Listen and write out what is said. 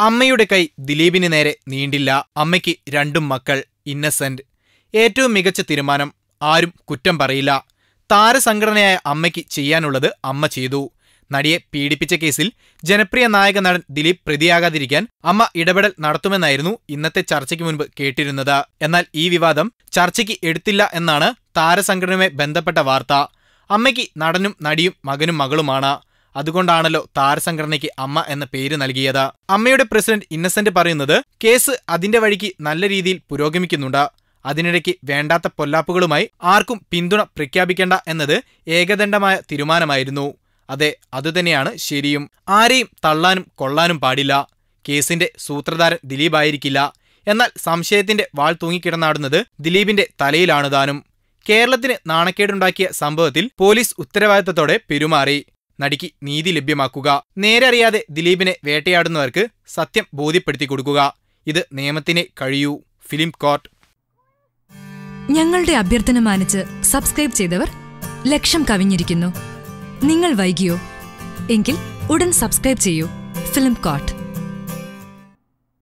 അമ്മയുടെ കൈ ദിലീപിന് നേരെ നീണ്ടില്ല. അമ്മയ്ക്ക് രണ്ടും മക്കൾ ഇന്നസെന്റ്. ഏറ്റവും മികച്ച തീരുമാനം ആരും കുറ്റം പറയില്ല. താരസംഘടനയായ അമ്മയ്ക്ക് ചെയ്യാനുള്ളത് അമ്മ ചെയ്തു. നടിയെ പീഡിപ്പിച്ച കേസിൽ ജനപ്രിയ നായക നടൻ ദിലീപ് പ്രതിയാകാതിരിക്കാൻ അമ്മ ഇടപെടൽ നടത്തുമെന്നായിരുന്നു ഇന്നത്തെ ചർച്ചയ്ക്ക് മുൻപ് കേട്ടിരുന്നത്. എന്നാൽ ഈ വിവാദം ചർച്ചയ്ക്ക് എടുത്തില്ല എന്നാണ് താരസംഘടനയുമായി ബന്ധപ്പെട്ട വാർത്ത. അമ്മയ്ക്ക് നടനും നടിയും മകനും മകളുമാണ്. അതുകൊണ്ടാണല്ലോ താരസംഘടനയ്ക്ക് അമ്മ എന്ന പേര് നൽകിയത്. അമ്മയുടെ പ്രസിഡന്റ് ഇന്നസെന്റ് പറയുന്നത് കേസ് അതിന്റെ വഴിക്ക് നല്ല രീതിയിൽ പുരോഗമിക്കുന്നുണ്ട്. അതിനിടയ്ക്ക് വേണ്ടാത്ത പൊല്ലാപ്പുകളുമായി ആർക്കും പിന്തുണ പ്രഖ്യാപിക്കേണ്ട എന്നത് ഏകദണ്ഡമായ തീരുമാനമായിരുന്നു. അതെ അതുതന്നെയാണ് ശരിയും. ആരെയും തള്ളാനും കൊള്ളാനും പാടില്ല. കേസിന്റെ സൂത്രധാരൻ ദിലീപായിരിക്കില്ല എന്നാൽ സംശയത്തിന്റെ വാൾ തൂങ്ങിക്കിടന്നാടുന്നത് ദിലീപിന്റെ തലയിലാണ് താനും. കേരളത്തിന് നാണക്കേടുണ്ടാക്കിയ സംഭവത്തിൽ പോലീസ് ഉത്തരവാദിത്തത്തോടെ പെരുമാറി. നടിക്ക് നീതി ലഭ്യമാക്കുക. നേരറിയാതെ ദിലീപിനെ വേട്ടയാടുന്നവർക്ക് സത്യം ബോധ്യപ്പെടുത്തി കൊടുക്കുക. ഇത് നിയമത്തിനെ കഴിയൂ. Film court. ഞങ്ങളുടെ അഭ്യർത്ഥന മാനിച്ച് സബ്സ്ക്രൈബ് ചെയ്തവർ ലക്ഷം കവിഞ്ഞിരിക്കുന്നു. നിങ്ങൾ വൈകിയോ? എങ്കിൽ ഉടൻ സബ്സ്ക്രൈബ് ചെയ്യൂ. Film coat